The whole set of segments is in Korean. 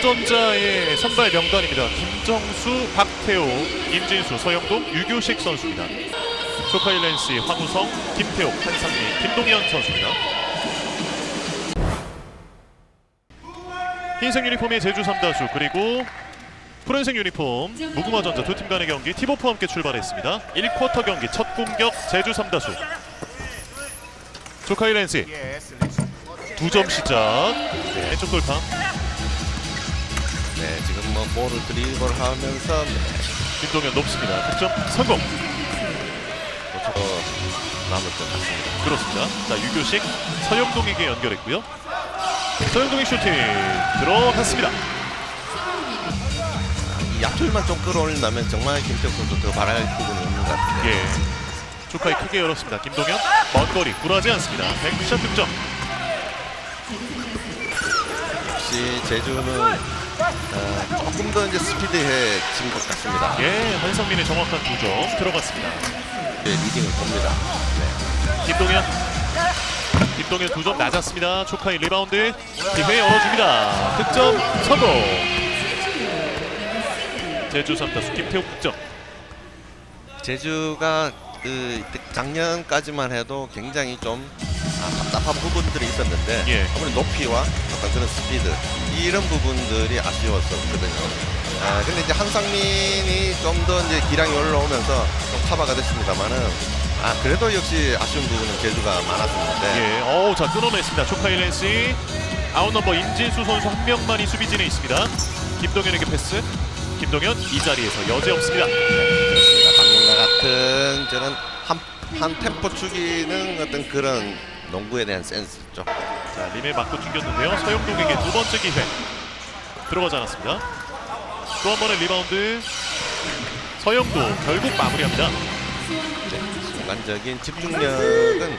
무궁화전자의 선발 명단입니다. 김정수, 박태호, 임진수, 서영동, 유교식 선수입니다. 조카일렌스, 황우성, 김태호, 한상민, 김동현 선수입니다. 흰색 유니폼의 제주 삼다수 그리고 푸른색 유니폼 무궁화전자 두 팀 간의 경기 티보프와 함께 출발했습니다. 1쿼터 경기 첫 공격 제주 삼다수 조카일렌스 두점 시작 네, 왼쪽 돌파 네, 지금 뭐 볼을 드리블 하면서 네, 김동현 높습니다. 득점 성공 또 남을 것 같습니다. 그렇습니다. 자 유교식 서영동에게 연결했고요. 서영동의 슈팅 들어갔습니다. 이 약줄만 좀 끌어올린다면 정말 김태욱 선수 더 바랄 부분이 있는 것 같아요. 예. 조카이 크게 열었습니다. 김동현 먼 거리 굴하지 않습니다. 백샷 득점. 역시 제주는 어, 조금 더 이제 스피드해진 것 같습니다. 예, 한성민의 정확한 두점 들어갔습니다. 네, 리딩을 봅니다. 김동현. 김동현 두 점 낮았습니다. 조카이 리바운드 기회 열어줍니다. 득점 성공. 제주 3타수 김태욱 득점. 제주가 그 작년까지만 해도 굉장히 좀 아, 답답한 부분들이 있었는데 예. 아무리 높이와 어떤 그런 스피드 이런 부분들이 아쉬웠었거든요. 아, 근데 이제 한상민이 좀 더 이제 기량이 올라오면서 좀 커버가 됐습니다만은 아 그래도 역시 아쉬운 부분은 제주가 많았었는데 예, 어우 자 끊어냈습니다. 렌시 아웃 넘버 임진수 선수 한 명만이 수비진에 있습니다. 김동현에게 패스. 김동현 이 자리에서 여지 없습니다. 그렇습니다. 방금과 같은 저는 한, 한 템포 죽이는 어떤 그런 농구에 대한 센스죠. 자 림에 맞고 튕겼는데요. 서영동에게 두 번째 기회 들어가지 않았습니다. 또 한 번의 리바운드 서영동 결국 마무리합니다. 네, 순간적인 집중력은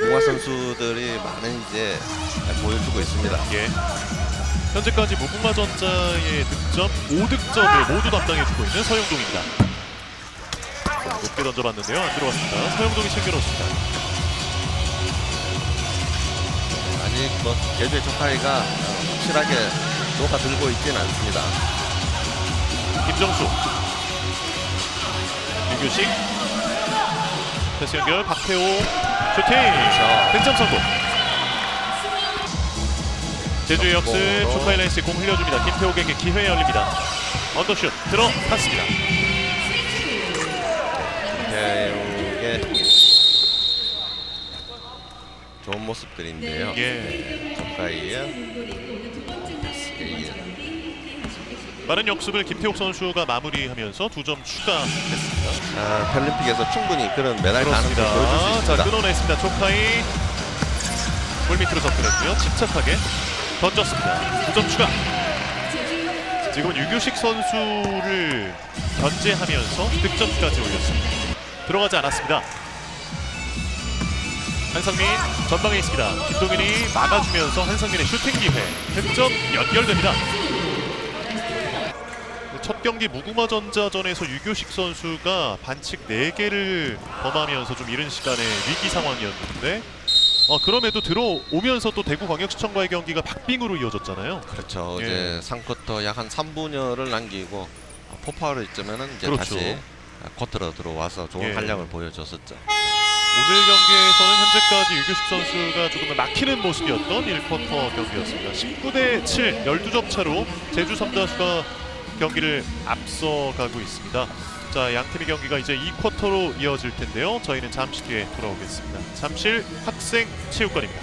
동화 선수들이 많은 이제 보여주고 있습니다. 예. 현재까지 무궁화전자의 득점 5득점을 모두 담당해주고 있는 서영동입니다. 자, 높게 던져봤는데요. 안 들어갔습니다. 서영동이 챙겨놓습니다. 아직 뭐 제주의 조카이가 어, 확실하게 녹아들고 있지는 않습니다. 김정수. 유교식. 패스 연결 박태호. 슈팅. 득점 성공. 제주의 역습 성공. 초카이len스 공 흘려줍니다. 김태호에게 기회 열립니다. 언더슛 들어갔습니다. 태욱의 좋은 모습들인데요. 예. 패스에 이은 빠른 역습을 김태욱 선수가 마무리하면서 두 점 추가했습니다. 아, 펠림픽에서 충분히 그런 메달 가능성을 보여줄 수 그렇습니다. 자 있습니다. 끊어냈습니다. 초카이. 골 밑으로 접근했고요. 침착하게 던졌습니다. 두 점 추가. 지금은 유교식 선수를 견제하면서 득점까지 올렸습니다. 들어가지 않았습니다 한상민 전방에 있습니다 김동현이 막아주면서 한상민의 슈팅 기회 득점 연결됩니다 첫 경기 무궁화전자전에서 유교식 선수가 반칙 4개를 범하면서 좀 이른 시간에 위기 상황이었는데 어, 그럼에도 들어오면서 또 대구 광역시청과의 경기가 박빙으로 이어졌잖아요. 그렇죠. 예. 이제 3쿼터 약 한 3분여를 남기고 폭파를 있자면은 이제 그렇죠. 다시 쿼터로 들어와서 좋은 예. 활약을 보여줬었죠. 오늘 경기에서는 현재까지 유교식 선수가 조금 막히는 모습이었던 1쿼터 경기였습니다. 19대 7, 12점 차로 제주 삼다수가 경기를 앞서가고 있습니다. 자, 양 팀의 경기가 이제 2쿼터로 이어질 텐데요. 저희는 잠시 뒤에 돌아오겠습니다. 잠실 학생 체육관입니다.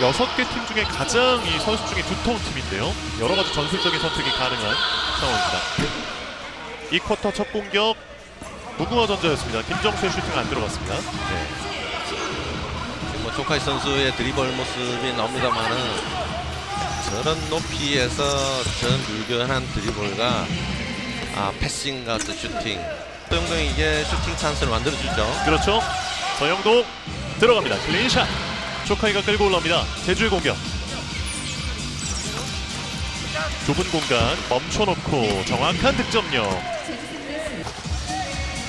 여섯 개 팀 중에 가장 이 선수 중에 두터운 팀인데요. 여러 가지 전술적인 선택이 가능한 상황입니다. 2쿼터 첫 공격 무궁화 전자였습니다. 김정수의 슈팅 안 들어갔습니다. 지금 뭐 조카이 선수의 드리블 모습이 나옵니다만은 저런 높이에서 저런 유견한 드리블과 아, 패싱과 또 슈팅 또 영동이 이게 슈팅 찬스를 만들어주죠. 그렇죠. 서영동 들어갑니다. 클린샷. 조카이가 끌고 올라옵니다. 제주의 공격. 좁은 공간 멈춰놓고 정확한 득점력.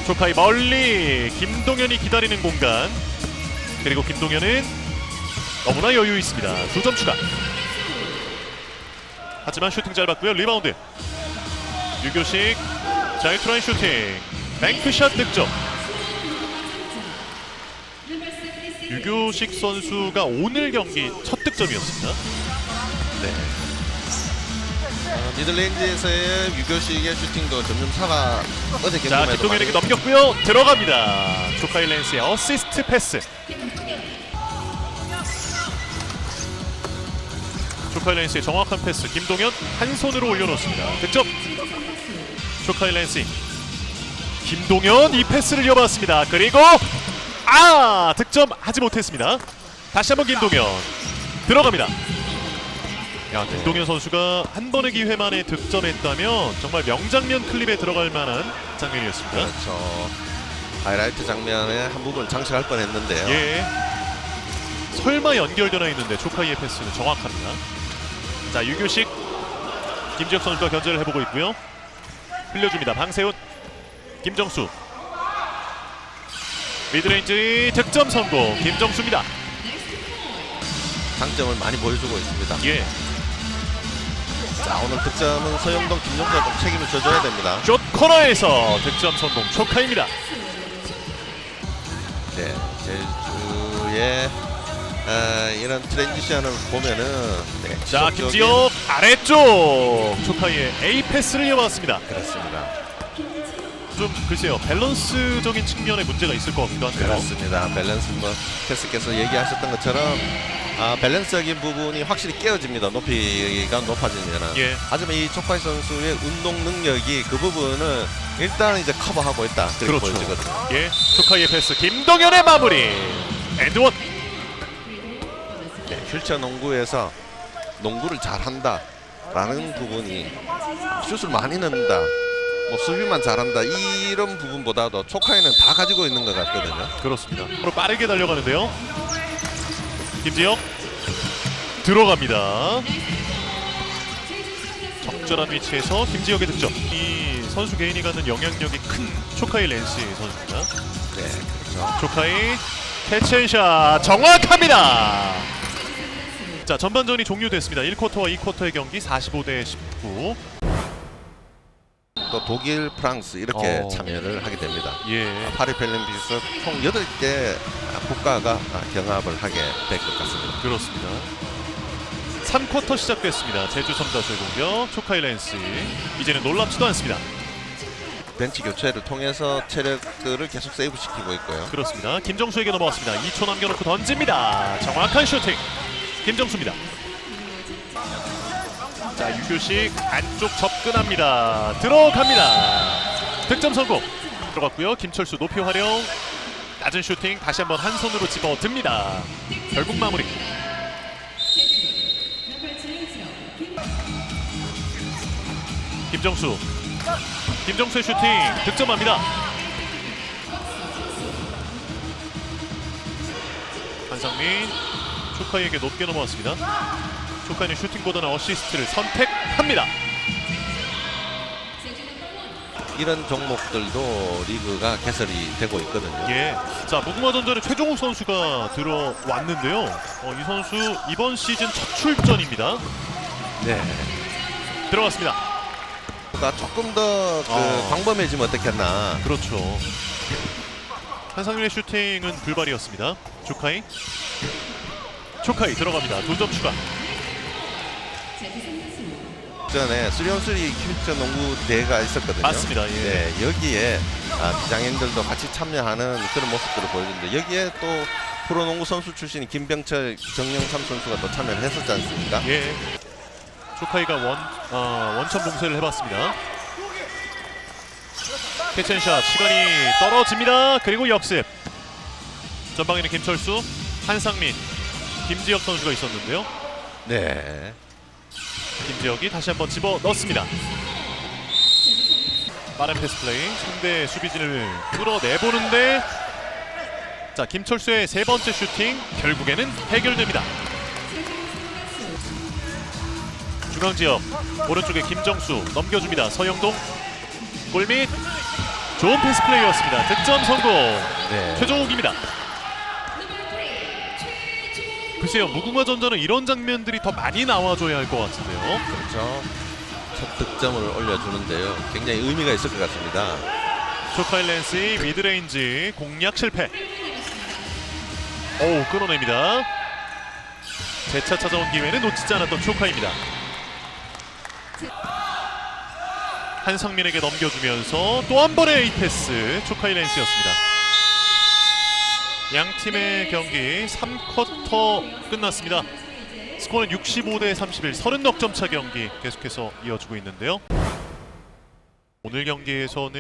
조카이 멀리 김동현이 기다리는 공간. 그리고 김동현은 너무나 여유 있습니다. 두 점 추가. 하지만 슈팅 짧았고요. 리바운드. 유교식 자유투라인 슈팅. 뱅크샷 득점. 유교식 선수가 오늘 경기 첫 득점이었습니다. 네. 어, 미들레인지에서의 유교식의 슈팅도 점점 차가 어제 자, 경기에도 김동현에게 넘겼고요. 들어갑니다. 조카이 렌스의 어시스트 패스. 조카이 렌스의 정확한 패스. 김동현 한 손으로 올려놓습니다. 득점. 조카이 렌스. 김동현 이 패스를 이어받았습니다. 그리고 아 득점 하지 못했습니다. 다시 한번 김동현 들어갑니다. 야 김동현 선수가 한 번의 기회만에 득점했다면 정말 명장면 클립에 들어갈 만한 장면이었습니다. 그렇죠. 하이라이트 장면에 한 부분 장식할 뻔했는데요. 예. 설마 연결되나 했는데 조카이의 패스는 정확합니다. 자 유교식 김지혁 선수가 견제를 해보고 있고요. 흘려줍니다. 방세훈, 김정수. 미드레인지 득점 성공. 김정수입니다. 장점을 많이 보여주고 있습니다. 예. 자 오늘 득점은 서영동, 김종수가 좀 책임을 져줘야 됩니다. 숏 코너에서 득점 성공. 조카입니다. 네, 제주의 아, 이런 트랜지션을 보면은 네, 자 지속적인- 김지혁 아래쪽 조카이의 A 패스를 이어받았습니다. 그렇습니다. 좀 글쎄요 밸런스적인 측면에 문제가 있을 것 같기도 한데요. 그렇습니다. 밸런스 뭐 캐스께서 얘기하셨던 것처럼 아, 밸런스적인 부분이 확실히 깨어집니다. 높이가 높아지면은. 예. 하지만 이 초파이 선수의 운동 능력이 그 부분을 일단 이제 커버하고 있다. 그렇게 그렇죠. 보여지거든요. 예, 조카이의 패스 김동현의 마무리. 엔드원. 네, 휠체어 농구에서 농구를 잘한다라는 부분이 슛을 많이 넣는다. 뭐 수비만 잘한다 이런 부분보다도 초카이는 다 가지고 있는 것 같거든요. 그렇습니다. 바로 빠르게 달려가는데요. 김지혁 들어갑니다. 적절한 위치에서 김지혁의 득점. 이 선수 개인이 갖는 영향력이 큰 초카이 렌시 선수입니다. 네, 그렇죠. 조카이 캐치앤샷 정확합니다. 자 전반전이 종료됐습니다. 1쿼터와 2쿼터의 경기 45대 19. 또 독일, 프랑스 이렇게 어. 참여를 하게 됩니다. 예. 파리 펠림픽에서 총 8개 국가가 경합을 하게 될 것 같습니다. 그렇습니다. 3쿼터 시작됐습니다. 제주 삼다수의 공격 초카이 렌스 이제는 놀랍지도 않습니다. 벤치 교체를 통해서 체력들을 계속 세이브시키고 있고요. 그렇습니다. 김정수에게 넘어왔습니다. 2초 남겨놓고 던집니다. 정확한 슈팅. 김정수입니다. 자 유교식 안쪽 접근합니다. 들어갑니다. 득점 성공. 들어갔고요. 김철수 높이 활용. 낮은 슈팅 다시 한번 한 손으로 집어 듭니다. 결국 마무리. 김정수. 김정수의 슈팅 득점합니다. 한상민 초카이에게 높게 넘어왔습니다. 초카이는 슈팅보다는 어시스트를 선택합니다. 이런 종목들도 리그가 개설이 되고 있거든요. 예. 자 무궁화 전전에 최종욱 선수가 들어왔는데요. 어, 이 선수 이번 시즌 첫 출전입니다. 네. 들어갔습니다. 가 조금 더 그 어. 광범해지면 어떻겠나. 그렇죠. 한상민의 슈팅은 불발이었습니다. 조카이. 조카이 들어갑니다. 두 점 추가. 전에 3on3 퀴즈 농구 대회가 있었거든요. 맞습니다. 예. 네, 여기에 아, 비장인들도 같이 참여하는 그런 모습들을 보여주는데 여기에 또 프로농구 선수 출신인 김병철, 정영삼 선수가 또 참여를 했었지 않습니까? 예. 조카이가 원 어, 원천 봉쇄를 해봤습니다. 캐치앤샷 시간이 떨어집니다. 그리고 역습. 전방에는 김철수, 한상민, 김지혁 선수가 있었는데요. 네. 김지혁이 다시 한번 집어 넣습니다. 빠른 패스 플레이 상대 수비진을 끌어내보는데 자 김철수의 세 번째 슈팅 결국에는 해결됩니다. 중앙 지역 오른쪽에 김정수 넘겨줍니다. 서영동 골밑 좋은 패스 플레이였습니다. 득점 성공 네. 최종욱입니다. 글쎄요 무궁화 전자는 이런 장면들이 더 많이 나와줘야 할 것 같은데요. 그렇죠. 첫 득점을 올려주는데요. 굉장히 의미가 있을 것 같습니다. 초카일랜스의 미드레인지 공략 실패. 오 끊어냅니다. 재차 찾아온 기회는 놓치지 않았던 초카입니다. 한상민에게 넘겨주면서 또 한 번의 에이 패스 초카일랜스였습니다. 양 팀의 경기 3쿼터 끝났습니다. 스코어는 65대 31, 30넉 점 차 경기 계속해서 이어지고 있는데요. 오늘 경기에서는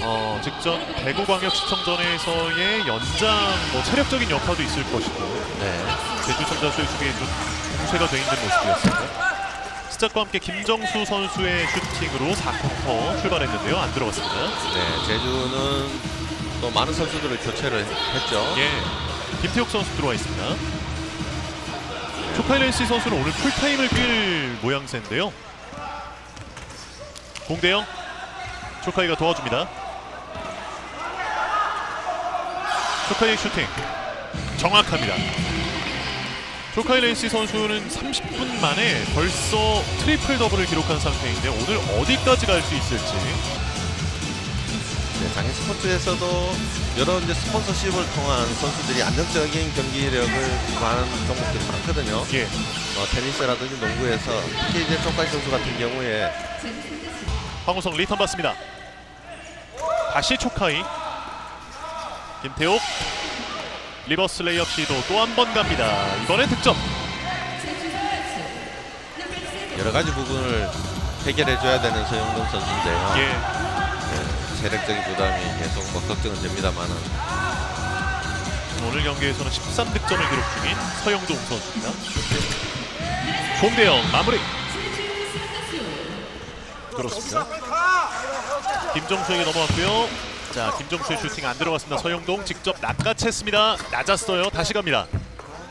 어, 직전 대구광역시청전에서의 연장 뭐 체력적인 여파도 있을 것이고 네. 제주 청자수의 수비에 좀 공세가 돼 있는 모습이었습니다. 시작과 함께 김정수 선수의 슈팅으로 4쿼터 출발했는데요. 안 들어갔습니다. 네. 제주는 또 많은 선수들을 교체를 했죠. 예, 김태욱 선수 들어와 있습니다. 초카이렌시 선수는 오늘 풀타임을 뛸 모양새인데요. 공대영 초카이가 도와줍니다. 초카이의 슈팅 정확합니다. 초카이 렌시 선수는 30분 만에 벌써 트리플 더블을 기록한 상태인데 오늘 어디까지 갈 수 있을지 네, 장애 스포츠에서도 여러 이제 스폰서십을 통한 선수들이 안정적인 경기력을 기반하는 종목들이 많거든요. 예, 뭐 테니스라든지 농구에서 특히 이제 쪽가지 선수 같은 경우에 황우성 리턴 받습니다. 다시 초카이 김태욱 리버스 레이업 시도 또 한 번 갑니다. 이번엔 득점. 여러 가지 부분을 해결해줘야 되는 서영동 선수인데요. 예, 네, 체력적인 부담이 계속 뭐 걱정은 됩니다만은 오늘 경기에서는 13득점을 기록 중인 서영동 선수입니다. 송대영 마무리. 그렇습니다. 김정수에게 넘어왔고요. 자, 김정수의 슈팅 안 들어갔습니다. 서영동 직접 낚아챘습니다. 낮았어요. 다시 갑니다.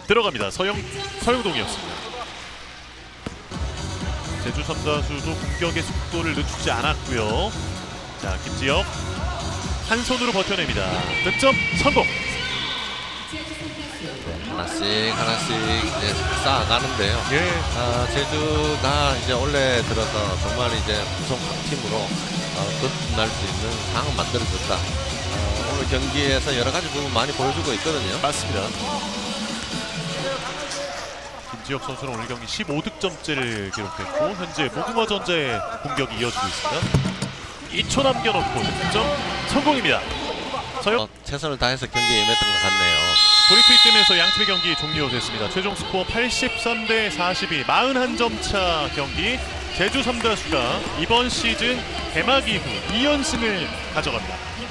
들어갑니다. 서영 서영동이었습니다. 제주 삼다수도 공격의 속도를 늦추지 않았고요. 자, 김지혁 한 손으로 버텨냅니다. 득점 성공. 하나씩 하나씩 이제 쌓아가는데요. 예. 아, 제주가 이제 올해 들어서 정말 이제 우선 강팀으로 어, 거듭날 수 있는 상황을 만들어줬다. 어, 오늘 경기에서 여러 가지 부분 많이 보여주고 있거든요. 맞습니다. 김지혁 선수는 오늘 경기 15득점째를 기록했고 현재 무궁화 전자의 공격이 이어지고 있습니다. 2초 남겨놓고 득점 성공입니다. 서영 어, 최선을 다해서 경기에 임했던 것 같네요. 브리트이 팀에서 양팀의 경기 종료됐습니다. 최종 스코어 83 대 42, 41점 차 경기. 제주 삼다수가 이번 시즌 개막 이후 2연승을 가져갑니다.